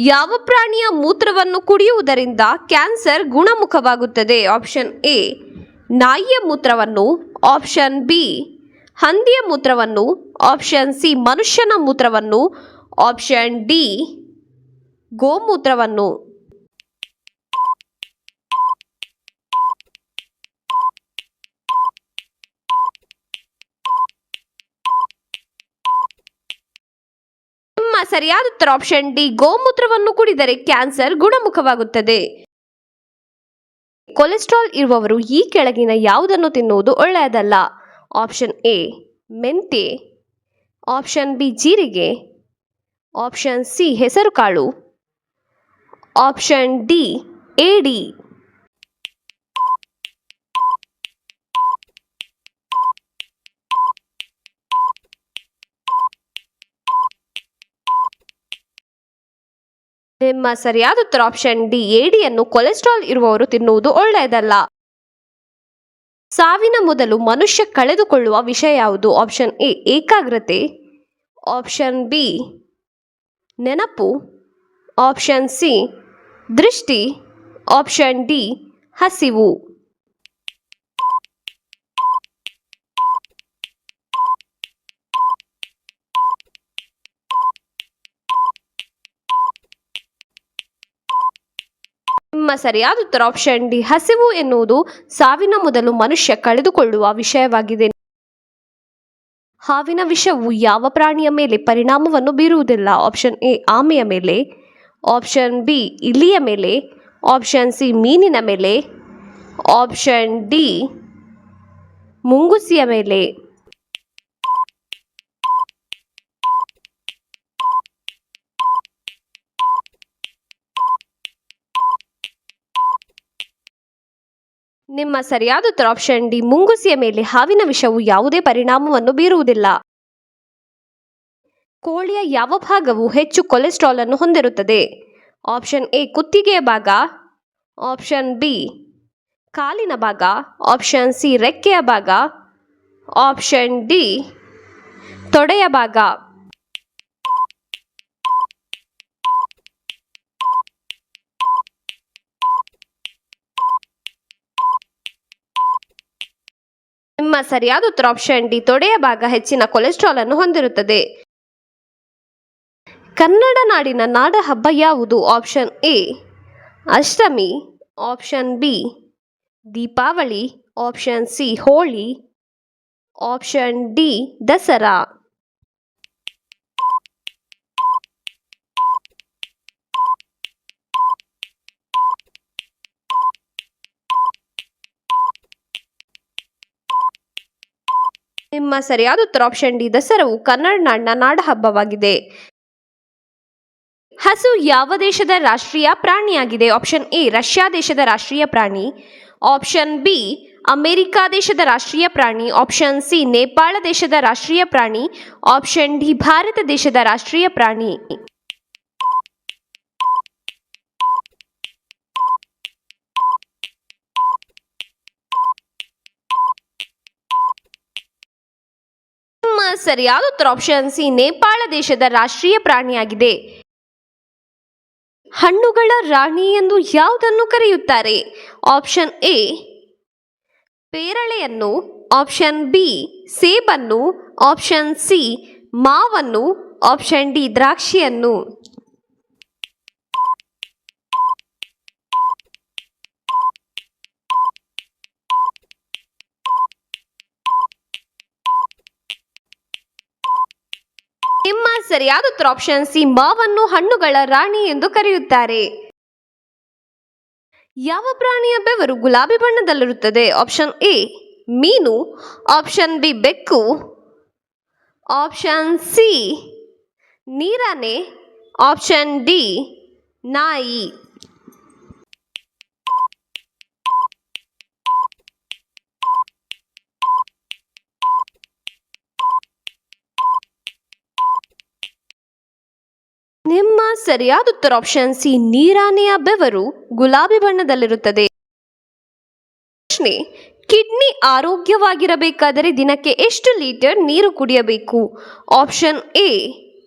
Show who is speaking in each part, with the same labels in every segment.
Speaker 1: ಯಾವ ಪ್ರಾಣಿಯ ಮೂತ್ರವನ್ನು ಕುಡಿಯುವುದರಿಂದ ಕ್ಯಾನ್ಸರ್ ಗುಣಮುಖವಾಗುತ್ತದೆ? ಆಪ್ಷನ್ ಎ, ನಾಯಿಯ ಮೂತ್ರವನ್ನು. ಆಪ್ಷನ್ ಬಿ, ಹಂದಿಯ ಮೂತ್ರವನ್ನು. ಆಪ್ಷನ್ ಸಿ, ಮನುಷ್ಯನ ಮೂತ್ರವನ್ನು. ಆಪ್ಷನ್ ಡಿ, ಗೋಮೂತ್ರವನ್ನು ನಿಮ್ಮ ಸರಿಯಾದ ಉತ್ತರ ಆಪ್ಷನ್ ಡಿ, ಗೋಮೂತ್ರವನ್ನು ಕುಡಿದರೆ ಕ್ಯಾನ್ಸರ್ ಗುಣಮುಖವಾಗುತ್ತದೆ. ಕೊಲೆಸ್ಟ್ರಾಲ್ ಇರುವವರು ಈ ಕೆಳಗಿನ ಯಾವುದನ್ನು ತಿನ್ನುವುದು ಒಳ್ಳೆಯದಲ್ಲ? ಆಪ್ಷನ್ ಎ ಮೆಂತೆ ಆಪ್ಷನ್ ಬಿ ಜೀರಿಗೆ. ಆಪ್ಷನ್ ಸಿ ಹೆಸರುಕಾಳು. ಆಪ್ಷನ್ ಡಿ ಏಡಿ. ನಿಮ್ಮ ಸರಿಯಾದ ಉತ್ತರ ಆಪ್ಷನ್ ಡಿ ಏಡಿಯನ್ನು ಕೊಲೆಸ್ಟ್ರಾಲ್ ಇರುವವರು ತಿನ್ನುವುದು ಒಳ್ಳೆಯದಲ್ಲ. ಸಾವಿನ ಮೊದಲು ಮನುಷ್ಯ ಕಳೆದುಕೊಳ್ಳುವ ವಿಷಯ ಯಾವುದು? ಆಪ್ಷನ್ ಎ ಏಕಾಗ್ರತೆ. ಆಪ್ಷನ್ ಬಿ ನೆನಪು. ಆಪ್ಷನ್ ಸಿ ದೃಷ್ಟಿ. ಆಪ್ಷನ್ ಡಿ ಹಸಿವು. ನಿಮ್ಮ ಸರಿಯಾದ ಉತ್ತರ ಆಪ್ಷನ್ ಡಿ ಹಸಿವು ಎನ್ನುವುದು ಸಾವಿನ ಮೊದಲು ಮನುಷ್ಯ ಕಳೆದುಕೊಳ್ಳುವ ವಿಷಯವಾಗಿದೆ. ಹಾವಿನ ವಿಷವು ಯಾವ ಪ್ರಾಣಿಯ ಮೇಲೆ ಪರಿಣಾಮವನ್ನು ಬೀರುವುದಿಲ್ಲ? ಆಪ್ಷನ್ ಎ ಆಮೆಯ ಮೇಲೆ. ಆಪ್ಷನ್ ಬಿ ಇಲಿಯ ಮೇಲೆ. ಆಪ್ಷನ್ ಸಿ ಮೀನಿನ ಮೇಲೆ. ಆಪ್ಷನ್ ಡಿ ಮುಂಗುಸಿಯ ಮೇಲೆ. ನಿಮ್ಮ ಸರಿಯಾದ ಉತ್ತರ ಆಪ್ಷನ್ ಡಿ ಮುಂಗುಸಿಯ ಮೇಲೆ ಹಾವಿನ ವಿಷವು ಯಾವುದೇ ಪರಿಣಾಮವನ್ನು ಬೀರುವುದಿಲ್ಲ. ಕೋಳಿಯ ಯಾವ ಭಾಗವು ಹೆಚ್ಚು ಕೊಲೆಸ್ಟ್ರಾಲ್ ಅನ್ನು ಹೊಂದಿರುತ್ತದೆ? ಆಪ್ಷನ್ ಎ ಕುತ್ತಿಗೆಯ ಭಾಗ. ಆಪ್ಷನ್ ಬಿ ಕಾಲಿನ ಭಾಗ. ಆಪ್ಷನ್ ಸಿ ರೆಕ್ಕೆಯ ಭಾಗ. ಆಪ್ಷನ್ ಡಿ ತೊಡೆಯ ಭಾಗ. ನಿಮ್ಮ ಸರಿಯಾದ ಉತ್ತರ ಆಪ್ಷನ್ ಡಿ ತೊಡೆಯ ಭಾಗ ಹೆಚ್ಚಿನ ಕೊಲೆಸ್ಟ್ರಾಲ್ ಅನ್ನು ಹೊಂದಿರುತ್ತದೆ. ಕನ್ನಡ ನಾಡಿನ ನಾಡ ಹಬ್ಬ ಯಾವುದು? Option A Ashtami. Option B Deepavali. Option C Holi. Option D Dasara. ನಿಮ್ಮ ಸರಿಯಾದ ಉತ್ತರ ಆಪ್ಷನ್ ಡಿ, ದಸರವು ಕನ್ನಡ ನಾಡಿನ ನಾಡ ಹಬ್ಬವಾಗಿದೆ. ಹಸು ಯಾವ ದೇಶದ ರಾಷ್ಟ್ರೀಯ ಪ್ರಾಣಿಯಾಗಿದೆ? ಆಪ್ಷನ್ ಎ, ರಷ್ಯಾ ದೇಶದ ರಾಷ್ಟ್ರೀಯ ಪ್ರಾಣಿ. ಆಪ್ಷನ್ ಬಿ, ಅಮೆರಿಕಾ ದೇಶದ ರಾಷ್ಟ್ರೀಯ ಪ್ರಾಣಿ. ಆಪ್ಷನ್ ಸಿ, ನೇಪಾಳ ದೇಶದ ರಾಷ್ಟ್ರೀಯ ಪ್ರಾಣಿ. ಆಪ್ಷನ್ ಡಿ, ಭಾರತ ದೇಶದ ರಾಷ್ಟ್ರೀಯ ಪ್ರಾಣಿ ನಿಮ್ಮ ಸರಿಯಾದ ಉತ್ತರ ಆಪ್ಷನ್ ಸಿ, ನೇಪಾಳ ದೇಶದ ರಾಷ್ಟ್ರೀಯ ಪ್ರಾಣಿಯಾಗಿದೆ. ಹಣ್ಣುಗಳ ರಾಣಿ ಎಂದು ಯಾವುದನ್ನು ಕರೆಯುತ್ತಾರೆ? ಆಪ್ಷನ್ ಎ, ಪೇರಳೆಯನ್ನು. ಆಪ್ಷನ್ ಬಿ, ಸೇಬನ್ನು. ಆಪ್ಷನ್ ಸಿ, ಮಾವನ್ನು. ಆಪ್ಷನ್ ಡಿ, ದ್ರಾಕ್ಷಿಯನ್ನು. ನಿಮ್ಮ ಸರಿಯಾದ ಉತ್ತರ ಆಪ್ಷನ್ ಸಿ ಮಾವನ್ನು ಹಣ್ಣುಗಳ ರಾಣಿ ಎಂದು ಕರೆಯುತ್ತಾರೆ. ಯಾವ ಪ್ರಾಣಿಯ ಬೆವರು ಗುಲಾಬಿ ಬಣ್ಣದಲ್ಲಿರುತ್ತದೆ? ಆಪ್ಷನ್ ಎ ಮೀನು. ಆಪ್ಷನ್ ಬಿ ಬೆಕ್ಕು. ಆಪ್ಷನ್ ಸಿ ನೀರಾನೆ. ಆಪ್ಷನ್ ಡಿ ನಾಯಿ. ನಿಮ್ಮ ಸರಿಯಾದ ಉತ್ತರ ಆಪ್ಷನ್ ಸಿ ನೀರಾನೆಯ ಬೆವರು ಗುಲಾಬಿ ಬಣ್ಣದಲ್ಲಿರುತ್ತದೆ. ಪ್ರಶ್ನೆ, ಕಿಡ್ನಿ ಆರೋಗ್ಯವಾಗಿರಬೇಕಾದರೆ ದಿನಕ್ಕೆ ಎಷ್ಟು ಲೀಟರ್ ನೀರು ಕುಡಿಯಬೇಕು? ಆಪ್ಷನ್ ಎ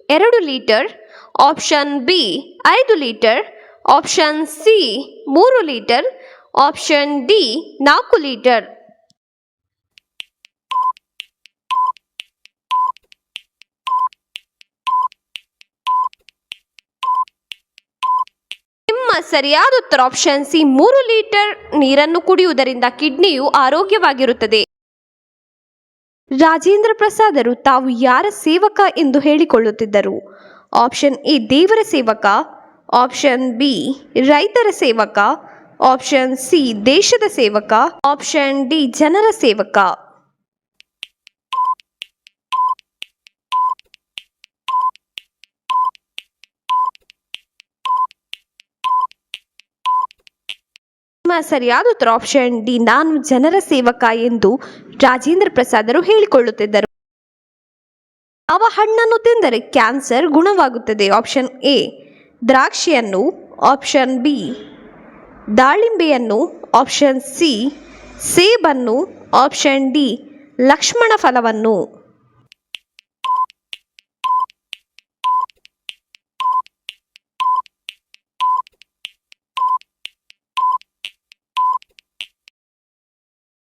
Speaker 1: ಎರಡು ಲೀಟರ್. ಆಪ್ಷನ್ ಬಿ ಐದು ಲೀಟರ್. ಆಪ್ಷನ್ ಸಿ ಮೂರು ಲೀಟರ್. ಆಪ್ಷನ್ ಡಿ ನಾಲ್ಕು ಲೀಟರ್ ನಿಮ್ಮ ಸರಿಯಾದ ಉತ್ತರ ಆಪ್ಷನ್ ಸಿ ಮೂರು ಲೀಟರ್ ನೀರನ್ನು ಕುಡಿಯುವುದರಿಂದ ಕಿಡ್ನಿಯು ಆರೋಗ್ಯವಾಗಿರುತ್ತದೆ. ರಾಜೇಂದ್ರ ಪ್ರಸಾದರು ತಾವು ಯಾರ ಸೇವಕ ಎಂದು ಹೇಳಿಕೊಳ್ಳುತ್ತಿದ್ದರು? ಆಪ್ಷನ್ ಎ ದೇವರ ಸೇವಕ. ಆಪ್ಷನ್ ಬಿ ರೈತರ ಸೇವಕ. ಆಪ್ಷನ್ ಸಿ ದೇಶದ ಸೇವಕ. ಆಪ್ಷನ್ ಡಿ ಜನರ ಸೇವಕ ನಿಮ್ಮ ಸರಿಯಾದ ಉತ್ತರ ಆಪ್ಷನ್ ಡಿ ನಾನು ಜನರ ಸೇವಕ ಎಂದು ರಾಜೇಂದ್ರ ಪ್ರಸಾದರು ಹೇಳಿಕೊಳ್ಳುತ್ತಿದ್ದರು. ಯಾವ ಹಣ್ಣನ್ನು ತಿಂದರೆ ಕ್ಯಾನ್ಸರ್ ಗುಣವಾಗುತ್ತದೆ? ಆಪ್ಷನ್ ಎ, ದ್ರಾಕ್ಷಿಯನ್ನು. ಆಪ್ಷನ್ ಬಿ, ದಾಳಿಂಬೆಯನ್ನು. ಆಪ್ಷನ್ ಸಿ, ಸೇಬನ್ನು. ಆಪ್ಷನ್ ಡಿ, ಲಕ್ಷ್ಮಣ ಫಲವನ್ನು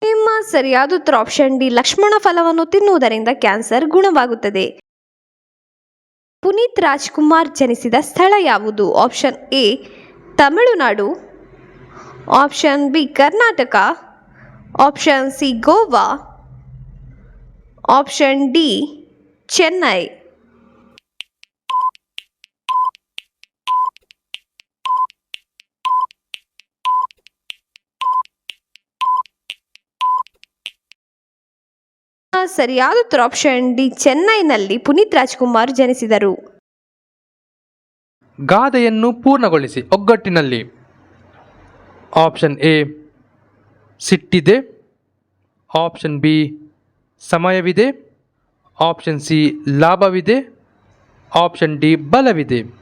Speaker 1: ನಿಮ್ಮ ಸರಿಯಾದ ಉತ್ತರ ಆಪ್ಷನ್ ಡಿ ಲಕ್ಷ್ಮಣ ಫಲವನ್ನು ತಿನ್ನುವುದರಿಂದ ಕ್ಯಾನ್ಸರ್ ಗುಣವಾಗುತ್ತದೆ. ಪುನೀತ್ ರಾಜ್ಕುಮಾರ್ ಜನಿಸಿದ ಸ್ಥಳ ಯಾವುದು? Option A, Tamil Nadu. Option B, Karnataka. Option C, Goa. Option D, Chennai. ಸರಿಯಾದ ಉತ್ತರ ಆಪ್ಷನ್ ಡಿ ಚೆನ್ನೈನಲ್ಲಿ ಪುನೀತ್ ರಾಜ್ಕುಮಾರ್ ಜನಿಸಿದರು.
Speaker 2: ಗಾದೆಯನ್ನು ಪೂರ್ಣಗೊಳಿಸಿ ಒಗ್ಗಟ್ಟಿನಲ್ಲಿ. ಆಪ್ಷನ್ ಎ, ಸಿಟ್ಟಿದೆ. ಆಪ್ಷನ್ ಬಿ, ಸಮಯವಿದೆ. ಆಪ್ಷನ್ ಸಿ, ಲಾಭವಿದೆ. ಆಪ್ಷನ್ ಡಿ, ಬಲವಿದೆ.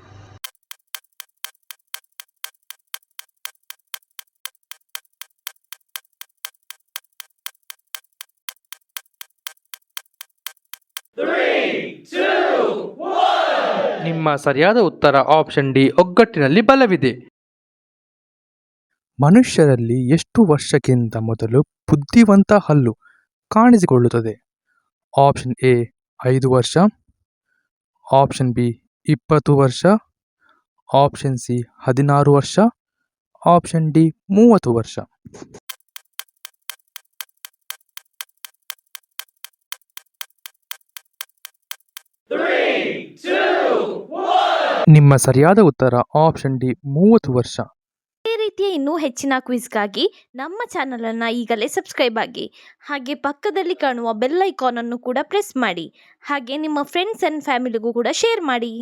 Speaker 2: ನಿಮ್ಮ ಸರಿಯಾದ ಉತ್ತರ ಆಪ್ಷನ್ ಡಿ ಒಗ್ಗಟ್ಟಿನಲ್ಲಿ ಬಲವಿದೆ.
Speaker 3: ಮನುಷ್ಯರಲ್ಲಿ ಎಷ್ಟು ವರ್ಷಕ್ಕಿಂತ ಮೊದಲು ಬುದ್ಧಿವಂತ ಹಲ್ಲು ಕಾಣಿಸಿಕೊಳ್ಳುತ್ತದೆ? ಆಪ್ಷನ್ ಎ ಐದು ವರ್ಷ ಆಪ್ಷನ್ ಬಿ ಇಪ್ಪತ್ತು ವರ್ಷ ಆಪ್ಷನ್ ಸಿ ಹದಿನಾರು ವರ್ಷ ಆಪ್ಷನ್ ಡಿ ಮೂವತ್ತು ವರ್ಷ. ನಿಮ್ಮ ಸರಿಯಾದ ಉತ್ತರ ಆಪ್ಷನ್ ಡಿ ಮೂವತ್ತು ವರ್ಷ.
Speaker 4: ಈ ರೀತಿಯ ಇನ್ನೂ ಹೆಚ್ಚಿನ ಕ್ವಿಜ್ಗಾಗಿ ನಮ್ಮ ಚಾನಲನ್ನು ಈಗಲೇ ಸಬ್ಸ್ಕ್ರೈಬ್ ಆಗಿ ಹಾಗೆ ಪಕ್ಕದಲ್ಲಿ ಕಾಣುವ ಬೆಲ್ ಐಕಾನನ್ನು ಕೂಡ ಪ್ರೆಸ್ ಮಾಡಿ ಹಾಗೆ ನಿಮ್ಮ ಫ್ರೆಂಡ್ಸ್ ಆ್ಯಂಡ್ ಫ್ಯಾಮಿಲಿಗೂ ಕೂಡ ಶೇರ್ ಮಾಡಿ.